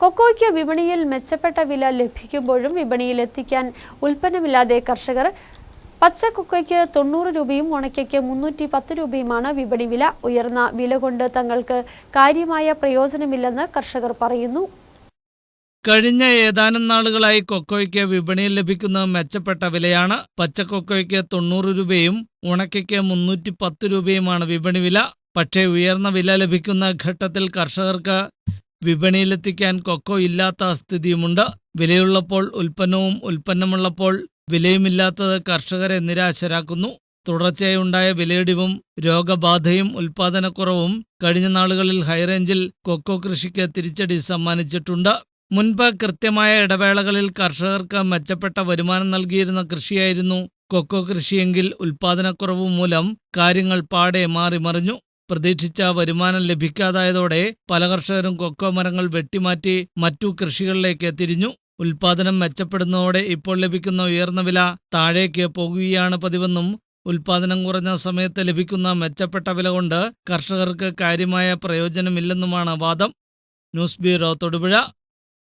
കൊക്കോയ്ക്ക് വിപണിയിൽ മെച്ചപ്പെട്ട വില ലഭിക്കുമ്പോഴും വിപണിയിൽ എത്തിക്കാൻ ഉൽപ്പന്നമില്ലാതെ കർഷകർ പച്ച കൊക്കോയ്ക്ക് തൊണ്ണൂറ് രൂപയും ഉണക്കയ്ക്ക് മുന്നൂറ്റി പത്ത് രൂപയുമാണ് വിപണി വില. ഉയർന്ന വില കൊണ്ട് തങ്ങൾക്ക് കാര്യമായ പ്രയോജനമില്ലെന്ന് കർഷകർ പറയുന്നു. കഴിഞ്ഞ ഏതാനും നാളുകളായി കൊക്കോയ്ക്ക് വിപണിയിൽ ലഭിക്കുന്ന മെച്ചപ്പെട്ട വിലയാണ് പച്ച കൊക്കോയ്ക്ക് തൊണ്ണൂറ് രൂപയും ഉണക്കയ്ക്ക് മുന്നൂറ്റി പത്ത് രൂപയുമാണ് വിപണി വില. പക്ഷേ ഉയർന്ന വില ലഭിക്കുന്ന ഘട്ടത്തിൽ കർഷകർക്ക് വിപണിയിലെത്തിക്കാൻ കൊക്കോ ഇല്ലാത്ത സ്ഥിതിയുമുണ്ട്. വിലയുള്ളപ്പോൾ ഉൽപ്പന്നവും ഉൽപ്പന്നമുള്ളപ്പോൾ വിലയുമില്ലാത്തത് കർഷകരെ നിരാശരാക്കുന്നു. തുടർച്ചയായി ഉണ്ടായ വിലയിടിവും രോഗബാധയും ഉൽപാദനക്കുറവും കഴിഞ്ഞ നാളുകളിൽ ഹൈറേഞ്ചിൽ കൊക്കോ കൃഷിക്ക് തിരിച്ചടി സമ്മാനിച്ചിട്ടുണ്ട്. മുൻപ് കൃത്യമായ ഇടവേളകളിൽ കർഷകർക്ക് മെച്ചപ്പെട്ട വരുമാനം നൽകിയിരുന്ന കൃഷിയായിരുന്നു കൊക്കോ കൃഷിയെങ്കിൽ ഉൽപാദനക്കുറവ് മൂലം കാര്യങ്ങൾ പാടെ മാറിമറിഞ്ഞു. പ്രതീക്ഷിച്ച വരുമാനം ലഭിക്കാതായതോടെ പല കർഷകരും കൊക്കോ മരങ്ങൾ വെട്ടിമാറ്റി മറ്റു കൃഷികളിലേക്ക് തിരിഞ്ഞു. ഉൽപാദനം മെച്ചപ്പെടുന്നതോടെ ഇപ്പോൾ ലഭിക്കുന്ന ഉയർന്ന വില താഴേക്ക് പോകുകയാണ് പതിവെന്നും ഉൽപാദനം കുറഞ്ഞ സമയത്ത് ലഭിക്കുന്ന മെച്ചപ്പെട്ട വില കൊണ്ട് കർഷകർക്ക് കാര്യമായ പ്രയോജനമില്ലെന്നുമാണ് വാദം. News bureau Thodupuzha.